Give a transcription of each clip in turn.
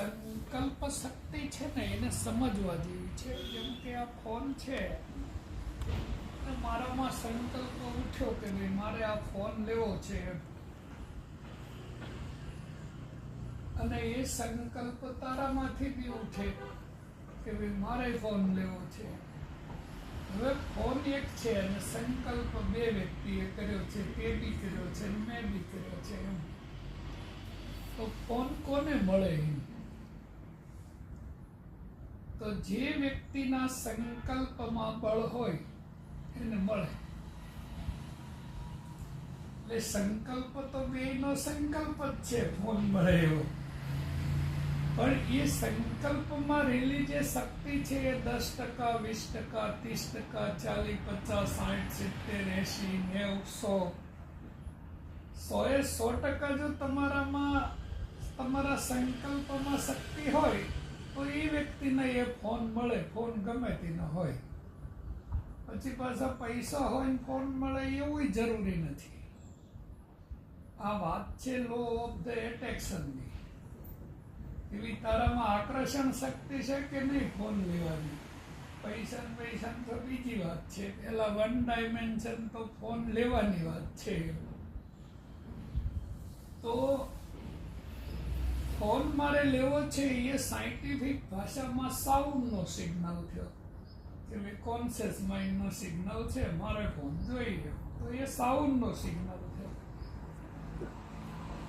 સંકલ્પ શક્તિ છે ને એને સમજવા જેવી છે. જેમ કે આ ફોન છે. મારામાં સંકલ્પ ઉઠ્યો કે ભાઈ મારે આ ફોન લેવો છે અને એ સંકલ્પ તારામાંથી બી ઉઠે કે ભાઈ મારે ફોન લેવો છે. હવે ફોન એક છે અને સંકલ્પ બે વ્યક્તિએ કર્યો છે તે બી કર્યો છે મેં બી કર્યો છે એમ. તો ફોન કોને મળે એમ? તો જે વ્યક્તિના સંકલ્પમાં બળ હોય, એને મળે. એટલે સંકલ્પ તો બેનો સંકલ્પ જ છે, ફોન મળે એવો. પણ એ સંકલ્પમાં રહેલી જે શક્તિ છે એ દસ ટકા, વીસ ટકા, ત્રીસ ટકા, ચાલીસ, પચાસ, સાઠ, સિત્તેર, એંશી, નેવું, સો. સો એ સો ટકા જો તમારામાં, તમારા સંકલ્પમાં શક્તિ હોય તો એ વ્યક્તિને એ ફોન મળે, ફોન ગમે તેનો હોય. પછી પાછા પૈસા હોય ને ફોન મળે એવું જરૂરી નથી. આ વાત છે લો ઓફ ધ એટ્રેક્શનની એવી તારામાં આકર્ષણ શક્તિ છે કે નહીં ફોન લેવાની? પૈસા ને પૈસા તો બીજી વાત છે. પેલા વન ડાયમેન્શન તો ફોન લેવાની વાત છે. તો ફોન મારે લેવો છે એ સાયન્ટિફિક ભાષામાં સાઉન્ડનો સિગ્નલ થયો. એટલે કોન્શિયસ માઇન્ડનો સિગ્નલ છે, મારે ફોન જોઈએ તો એ સાઉન્ડનો સિગ્નલ થયો.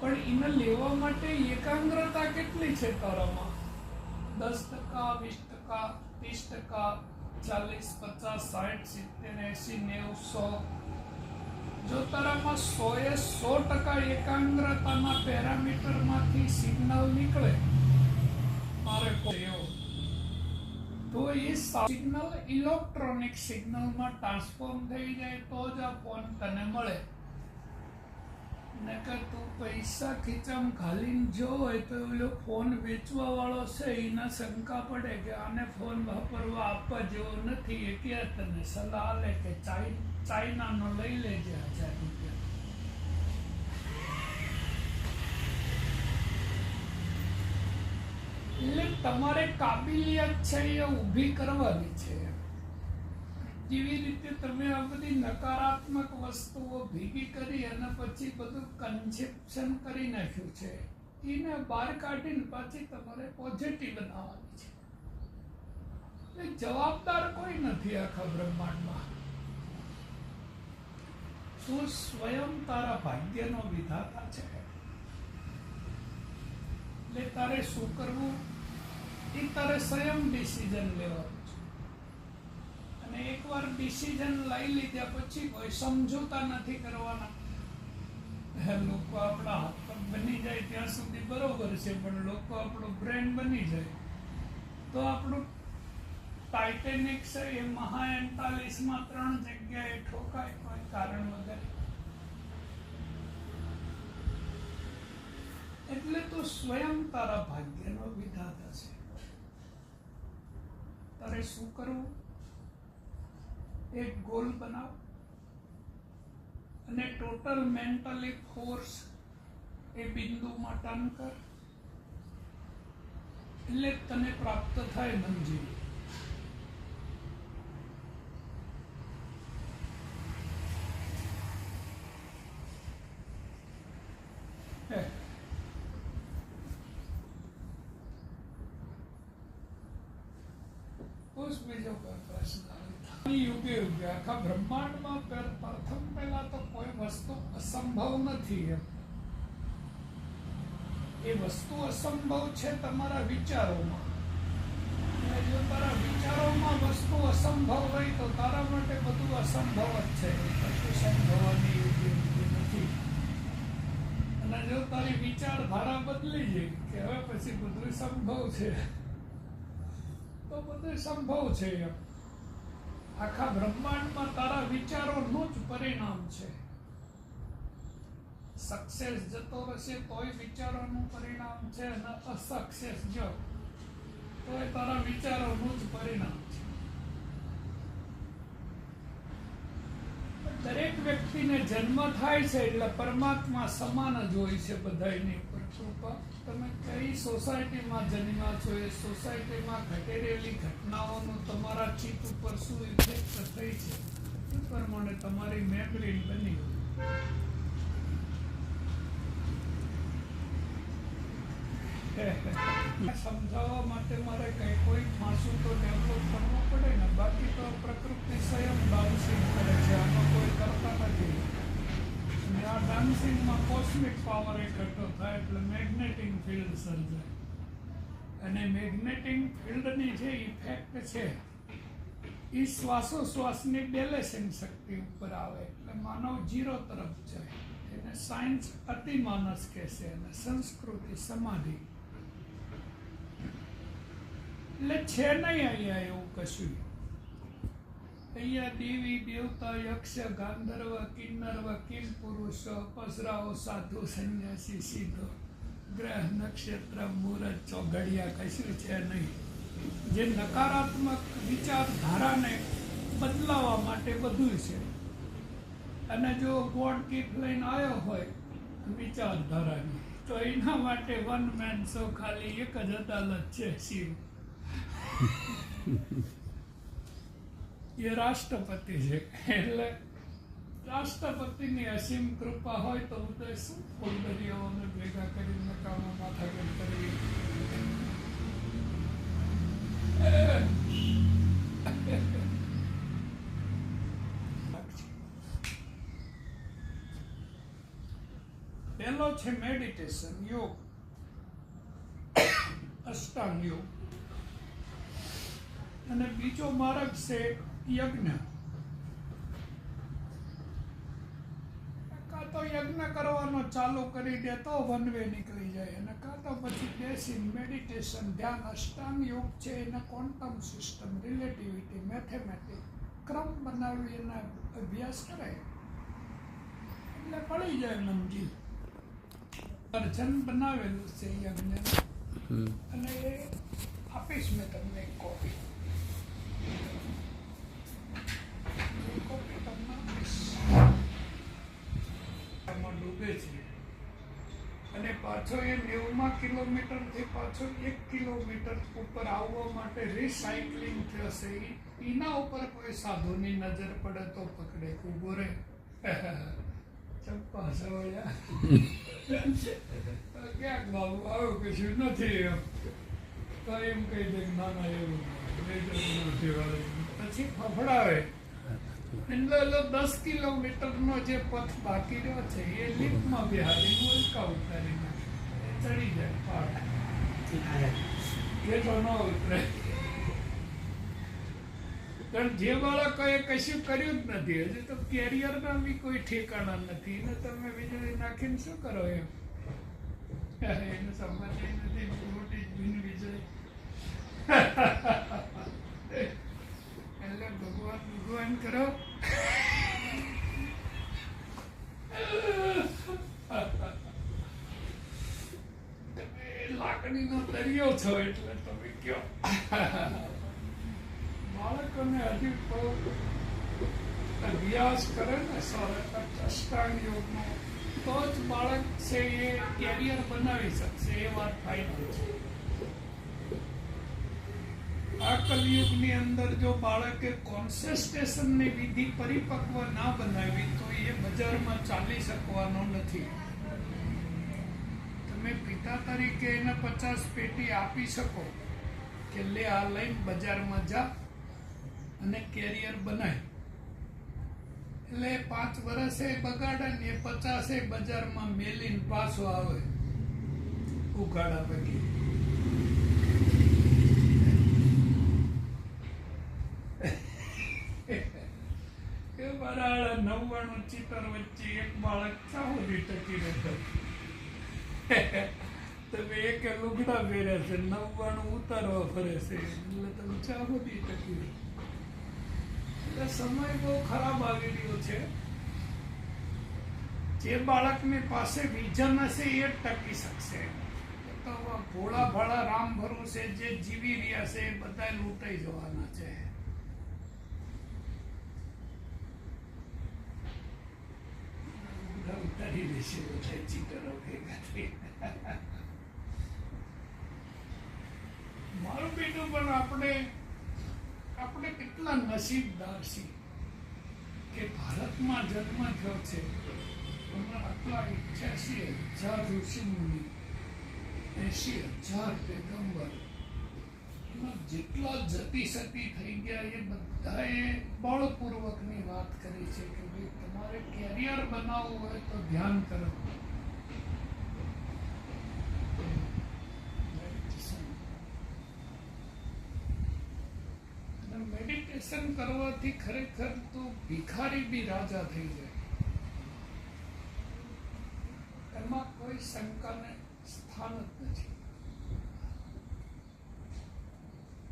પણ એને લેવા માટે એકાગ્રતા કેટલી છે તારામાં? દસ ટકા, વીસ ટકા, ત્રીસ ટકા, ચાલીસ, પચાસ, સાઠ, સિત્તેર, એંસી, નેવું, સો જો તારામાં સો ટકા એકાગ્રતાના પેરામીટરમાંથી સિગ્નલ નીકળે. મારે એવો. તો એ સિગ્નલ ઇલેક્ટ્રોનિક સિગ્નલમાં ટ્રાન્સફોર્મ થઈ જાય તો જ આ ફોન તને મળે. પૈસા ખીચામ ખાલીને જો હોય તો ઓલો ફોન વેચવા વાળો છે, એના શંકા પડે કે આને ફોન વાપરવા આપવા જેવો નથી. એ તને સલાહ આલે કે ચાઇનાનો લઈ લેજે હજાર રૂપિયા. એટલે તમારે કાબિલિયત છે એ ઊભી કરવાની છે. જેવી રીતે તમે આ બધી નકારાત્મક વસ્તુઓ ભેગી કરી અને પછી બધું કન્સેપ્શન કરી નાખ્યું છે, એને બહાર કાઢીને પાછી તમારે પોઝિટિવ બનાવવાની છે. એટલે જવાબદાર કોઈ નથી આખા બ્રહ્માંડમાં. તું સ્વયં તારા ભાગ્યનો વિધાતા છે? એટલે તારે શું કરવું? એ તારે સ્વયં ડિસિઝન લેવાનું. અને એકવાર ડિસિઝન લઈ લીધા પછી કોઈ સમજૂતા નથી કરવાના. લોકો આપણા હાથ પગ બની જાય ત્યાં સુધી બરોબર છે, પણ લોકો આપણું બ્રેન બની જાય. તો આપણું ટાઇટેનિક છે, એ મહા એન્તાલીસમાં ત્રણ જગ્યાએ ઠોકાય કોઈ કારણ વગર. એટલે તો સ્વયં તારા ભાગ્યનો વિધાતા છે. તારે શું કરવું? એક ગોલ બનાવ. અને ટોટલ મેન્ટલી ફોર્સ એ બિંદુમાં ટર્ન કર. એટલે તને પ્રાપ્ત થાય મંજિલ. બીજો કોઈ યુગે યુગે આખા બ્રહ્માંડમાં પ્રથમ પહેલા તો કોઈ વસ્તુ અસંભવ નથી એ વસ્તુ અસંભવ છે તમારા વિચારોમાં. જો તારા વિચારોમાં વસ્તુ અસંભવ હોય તો તારા માટે બધું અસંભવ જ છે. સંભવવાની યોગ્ય નથી. અને જો તારી વિચારધારા બદલી જાય કે હવે પછી બધું સંભવ છે, તો બધું સંભવ છે એમ. આખા બ્રહ્માંડમાં તારા વિચારોનું જ પરિણામ છે. સક્સેસ જતો રહેશે તોય વિચારોનું પરિણામ છે અને અસક્સેસ જો, તોય તારા વિચારોનું જ પરિણામ છે. દરેક વ્યક્તિને જન્મ થાય છે એટલે પરમાત્મા સમાન જ હોય છે બધાની કઈ સોસાયટીમાં જન્મ્યા છો? એ સોસાયટીમાં ઘટેલી ઘટનાઓનું તમારા ચિત્ત ઉપર શું ઇફેક્ટ થઈ છે? એ પ્રમાણે તમારી મેમરી બની સમજાવવા માટે મારે કઈ કોઈ માસું તો ડેવલપ કરવું પડે ને? બાકી તો પ્રકૃતિ સ્વયં ડાન્સિંગ કરે છે. આમાં કોઈ કરતા નથી. આ ડાન્સિંગમાં કોસ્મિક પાવર એકઠો થાય એટલે મેગ્નેટિક ફિલ્ડ સર્જાય. અને મેગ્નેટિક ફિલ્ડની જે ઇફેક્ટ છે એ શ્વાસોશ્વાસની બેલેન્સિંગ શક્તિ ઉપર આવે એટલે માનવ જીરો તરફ જાય. એને સાયન્સ અતિમાનસ કહેશે અને સંસ્કૃતિ સમાધિ. એટલે છે નહીં અહીંયા એવું કશું. અહીંયા દેવી દેવતા, યક્ષ, ગાંધર્વ, કિન્નર્વ કિલ પુરુષ પસરાઓ સાધુ, સંન્યાસી સીધો ગ્રહ, નક્ષત્ર, મુહૂર્ત, ચોઘડિયા, કશું છે નહીં. જે નકારાત્મક વિચારધારાને બદલાવા માટે બધું છે. અને જો ગોડ કીટ લઈને આવ્યો હોય, વિચારધારાની, તો એના માટે વન મેન શો ખાલી એક જ અદાલત છે, શિવ. એ રાષ્ટ્રપતિ છે. એટલે રાષ્ટ્રપતિની અસીમ કૃપા હોય તો તો શું ફૂલદરીઓને ભેગા કરી નકામા માથાકર કરવી પહેલો છે મેડિટેશન યોગ. અષ્ટાંગ યોગ. અને બીજો માર્ગ છે યજ્ઞ. કાં તો યજ્ઞ કરવાનો ચાલુ કરી દે તો વનવે નીકળી જાય. અને કાં તો પછી બેસીને મેડિટેશન ધ્યાન અષ્ટાંગ યોગ છે એને ક્વોન્ટમ સિસ્ટમ રિલેટિવિટી મેથેમેટિક ક્રમ બનાવી એના અભ્યાસ કરે એટલે પડી જાય નમજી અર્જન બનાવેલું છે યજ્ઞ અને એ આપીશ મેં તમને એક કોપી એક કોપી તમને આપીશ આમાં ડૂબે છે અને પાછો એ નેવુંમાં કિલોમીટરથી પાછો એક કિલોમીટર ઉપર આવવા માટે રિસાયકલિંગ થશે. એના ઉપર કોઈ સાધુની નજર પડે તો પકડે ઊભો રહે. ચપ્પા સવાયા. ક્યાંક બાબુ આવું કશું નથી એમ. તો એમ કહી દે નાના ના ના એવું નથી પછી ફફડાવે. જે પથ બાકી રહ્યો ન બાળકોએ કશું કર્યું જ નથી, હજી તો કેરિયરના બી કોઈ ઠેકાણા નથી. ને તમે વીજળી નાખીને શું કરો એમ? એને સમજ નથી વીજળી. ભગવાન કરો. લાકડીનો દરિયો છો એટલે તમે કયો. બાળકોને હજી અભ્યાસ કરે ને સરસ અષ્ટાંગ યોગનો તો જ બાળક છે એ કેરિયર બનાવી શકશે, એ વાત ફાયદો છે. આ કલયુગની અંદર જો બાળકે કોન્સન્ટ્રેશનની વિધિ પરિપક્વ ના બનાવી, તો એ બજારમાં ચાલી શકવાનો નથી. તમે પિતા તરીકે એને પચાસ પેટી આપી શકો કે લે આ લઈને બજારમાં જા અને કેરિયર બનાય. એટલે પાંચ વર્ષે બગાડે ને એ પચાસે બજારમાં મેલીને પાછો આવે. ઉઘાડા પૈકી એ મારા નવ્વાણું ચિત્ર વચ્ચે એક બાળક ચાહુદી ટકી રહેતો તમે એક લુગડા પહેરે છે નવ્વાણું ઉતારવા ફરે છે, એટલે તમે ચાહુદી ટકી એટલે સમય બહુ ખરાબ આવી રહ્યો છે. જે બાળકની પાસે વિઝન હશે એ જ ટકી શકશે. ભોળા ભાળા રામ ભરોસે જે જીવી રહ્યા છે, એ બધા લૂંટાઈ જવાના છે. કરી દેશે બધા ચીટરો ભેગા થઈ મારું બેટું પણ આપણે આપણે કેટલા નસીબદાર છીએ કે ભારતમાં જન્મ થયો છે. હમણાં આટલા અઠ્યાસી હજાર ઋષિમુનિ એસી હજાર પેગંબર એમાં જેટલા જતી સતી થઈ ગયા એ બધાએ બળપૂર્વકની વાત કરી છે કે ભાઈ તમારે કેરિયર બનાવવું હોય તો ધ્યાન કરો. મેડિટેશન કરવાથી ખરેખર તો ભિખારી બી રાજા થઈ જાય. એમાં કોઈ શંકાને સ્થાન જ નથી.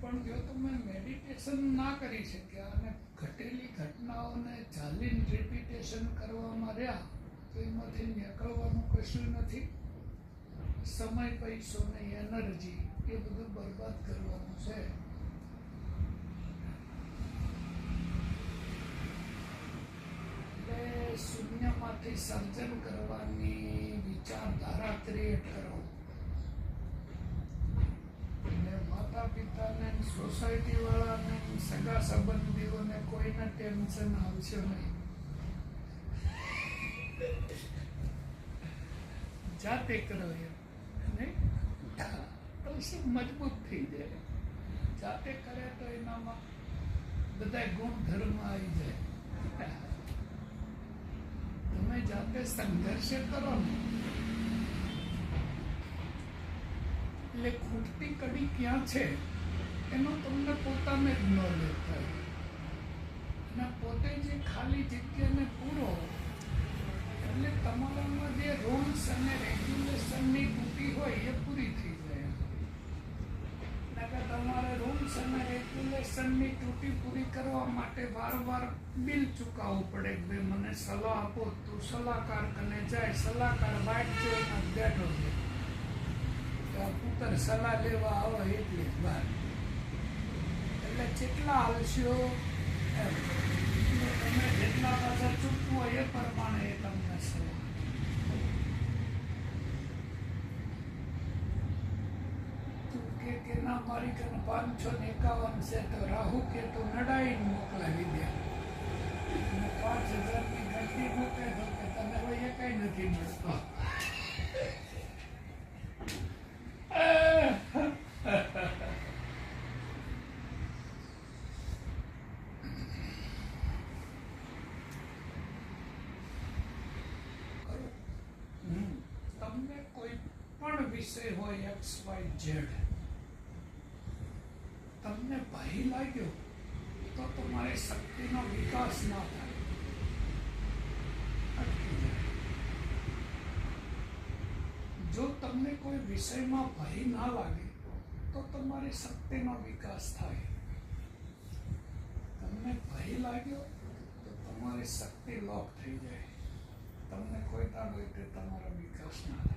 પણ જો તમે મેડિટેશન ના કરી શક્યા અને ઘટેલી ઘટનાઓને ચાલીને રિપીટેશન કરવામાં રહ્યા, તો એમાંથી નીકળવાનું કશું નથી. સમય, પૈસો ને એનર્જી એ બધું બરબાદ કરવાનું છે. એટલે શૂન્યમાંથી સર્જન કરવાની વિચારધારા ક્રિએટ કરો અને માતા પિતાને સોસાયટી વાળાને સગા સંબંધીઓને કોઈને ટેન્શન આવશે નહીં. જાતે કરો એમ મજબૂત થઈ જાય. જાતે કરે તો એનામાં બધા ગુણધર્મ આવી જાય. તમે જાતે સંઘર્ષ કરો ને એટલે ખૂટતી કડી ક્યાં છે? એનો તમને પોતાને જ નોલેજ થાય. અને પોતે જે ખાલી જગ્યાને પૂરો, એટલે તમારામાં જે રૂલ્સ અને રેગ્યુલેશનની તૂટી હોય એ પૂરી થઈ જાય. નકર તમારે રૂલ્સ અને રેગ્યુલેશનની તૂટી પૂરી કરવા માટે વારંવાર બિલ ચૂકવવું પડે કે ભાઈ મને સલાહ આપો, તું સલાહકાર કને જાય, સલાહકાર બેઠો છે તો આ પુત્ર સલાહ લેવા આવો એટલે જ બહાર એટલે જેટલા હાલશો તમે જેટલા પાછા ચૂકવો એ પ્રમાણે એ તમને સલાહ. કે કે ના, મારી કને પાંચસો ને એકાવન છે તો રાહુ કે તો નડાઈને મોકલાવી દે. પાંચ હજારની ગણતી મૂકે તો કે તમે હવે એ કઈ નથી મળતો હમ. તમને કોઈ પણ વિષય હોય એક્સ વાય ઝેડ તમને ભય લાગ્યો? તો તમારી શક્તિનો વિકાસ ના થાય. અટકી જાય. જો તમને કોઈ વિષયમાં ભય ના લાગે, તો તમારી શક્તિનો વિકાસ થાય. તમને ભય લાગ્યો, તો તમારી શક્તિ લોક થઈ જાય. તમને કોઈ તાણ હોય તે તમારો વિકાસ ના થાય.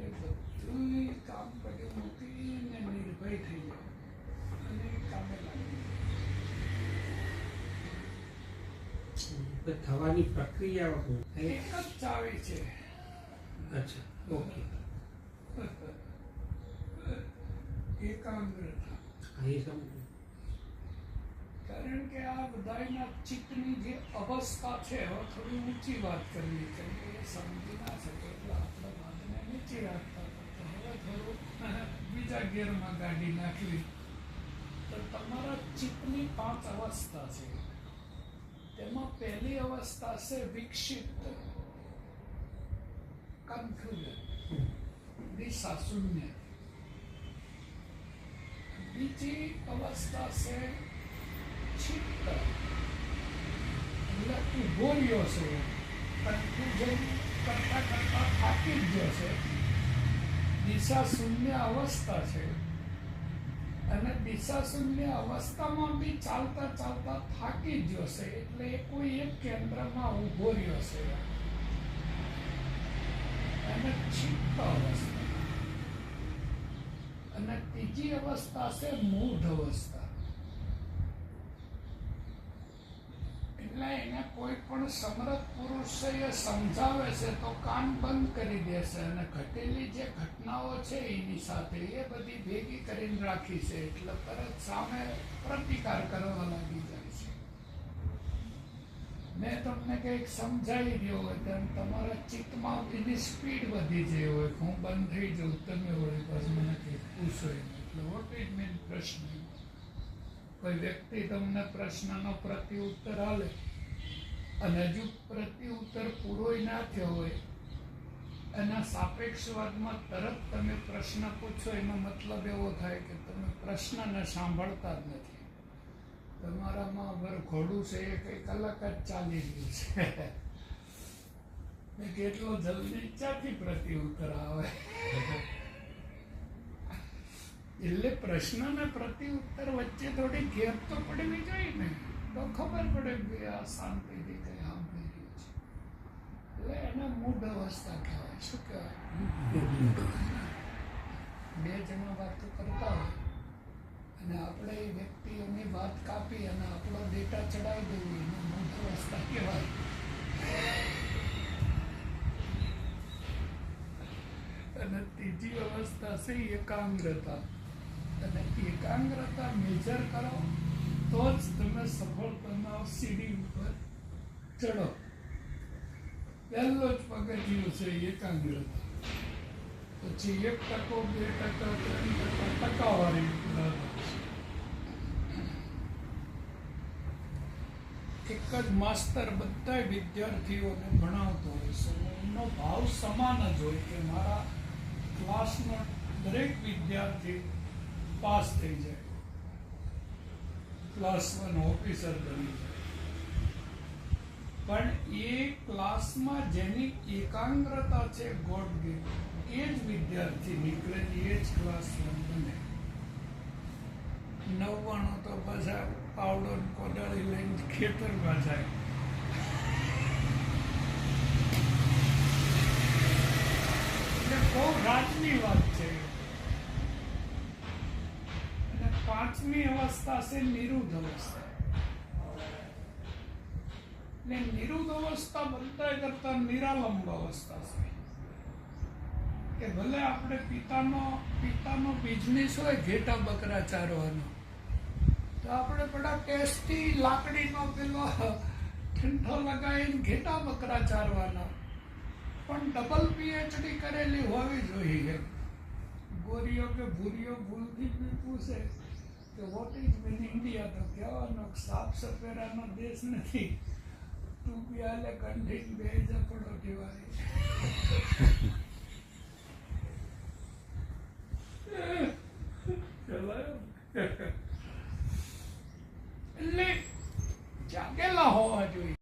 એ બધું કામ કરી મૂકીને નિર્ભય થઈ જાય અને કામે લાગી થવાની પ્રક્રિયા એક જ ચાવી છે. અચ્છા ઓકે. એકાગ્રતા એ સમજ્યું. કારણ કે આ બધાના ચિત્તની જે અવસ્થા છે હવે થોડી ઊંચી વાત કરવી છે એ સમજી ના શકે. નીચી રાખતા. હવે થોડું બીજા ગેરમાં ગાડી નાખવી તો તમારા ચિત્તની પાંચ અવસ્થા છે તેમાં પહેલી અવસ્થા છે વિક્ષિપ્ત કન્ફ્યુઝન દિશા શૂન્ય બીજી અવસ્થા છે ચિત્ત એટલે ઊભો રહ્યો છે કન્ફ્યુઝન કરતા કરતા થાકી જ છે દિશા શૂન્ય અવસ્થા છે. અને દિશા શૂન્ય અવસ્થામાં બી ચાલતા ચાલતા થાકી જ છે એટલે એ કોઈ એક કેન્દ્રમાં ઊભો રહ્યો છે અને ચિત્ત અવસ્થા. અને ત્રીજી અવસ્થા છે મૂઢ અવસ્થા. એટલે એને કોઈ પણ સમરથ પુરુષ એ સમજાવે છે તો કાન બંધ કરી દેશે અને ઘટેલી જે ઘટનાઓ છે એની સાથે એ બધી ભેગી કરીને રાખી છે. એટલે તરત સામે પ્રતિકાર કરવા લાગી જાય છે. મેં તમને કંઈક સમજાવી રહ્યો હોય તેમ તમારા ચિત્તમાં એની સ્પીડ વધી જઈ હોય. હું બંધ થઈ જાઉં, તમે હોય પાછું મને કંઈક પૂછો એટલે વોટ ઇઝ મીન પ્રશ્ન? કોઈ વ્યક્તિ તમને પ્રશ્નનો પ્રત્યુત્તર આલે અને હજુ પ્રતિ ઉત્તર પૂરો ના થયો હોય, એના સાપેક્ષવાદમાં તરત તમે પ્રશ્ન પૂછો, એનો મતલબ એવો થાય કે તમે પ્રશ્નને સાંભળતા જ નથી. તમારામાં વરઘોડું છે, એ કંઈક અલગ જ ચાલી રહ્યું છે. કેટલો જલ્દી ચાથી પ્રતિ ઉત્તર આવે? એટલે પ્રશ્ન ને ઉત્તર વચ્ચે થોડી ગેપ તો પડવી જોઈએ ને. ખબર પડે કે આ શાંતિથી કઈ સાંભળી રહ્યું છે. એટલે એને મૂઢ અવસ્થા કહેવાય. શું કહેવાય? બે જણા વાતો કરતા હોય અને આપણે એ વ્યક્તિઓની વાત કાપી અને આપણો ડેટા ચડાવી દેવી એને મૂઢ અવસ્થા કહેવાય. અને ત્રીજી અવસ્થા છે એકાગ્રતા. અને એકાગ્રતા મેજર કરો તો જ તમે સફળતાના સીડી ઉપર ચડો. પહેલો જ પગથિયું છે એકાગ્રતા. પછી એક ટકો, બે ટકા, ત્રણ ટકા, ટકાવારી એક જ માસ્તર બધા વિદ્યાર્થીઓને ભણાવતો હોય છે. એમનો ભાવ સમાન જ હોય કે મારા ક્લાસનો દરેક વિદ્યાર્થી પાસ થઈ જાય. ક્લાસ વન ઓફિસર બની પણ એ ક્લાસમાં જેની એકાગ્રતા છે ગોડ ગિફ્ટ એ જ વિદ્યાર્થી નીકળે, એ જ ક્લાસ વન બને. નવ્વાણું તો પાછા પાવડો ને કોદાળી લઈને ખેતરમાં જાય. એટલે બહુ રાજની વાત છે. અવસ્થા છે નિરુદ્ધ અવસ્થા એટલે નિરુદ્ધ અવસ્થા બધા કરતા નિરાલંબ અવસ્થા છે કે ભલે આપણે પિતાનો પિતાનો બિઝનેસ હોય ઘેટા બકરા ચારવાનો તો આપણે બધા ટેસ્ટી લાકડીનો પેલો ઠંડો લગાવીને ઘેટા બકરા ચારવાના પણ ડબલ પીએચડી કરેલી હોવી જોઈએ ગોરીઓ કે ભૂરીઓ ભૂલથી બી પૂછે કે વોટ ઇઝ વિન ઇન્ડિયા તો કહેવાનો સાફ સફેરાનો દેશ નથી. તું બી બે જપડો ઠેવાય એટલે જાગેલા હોવા જોઈએ.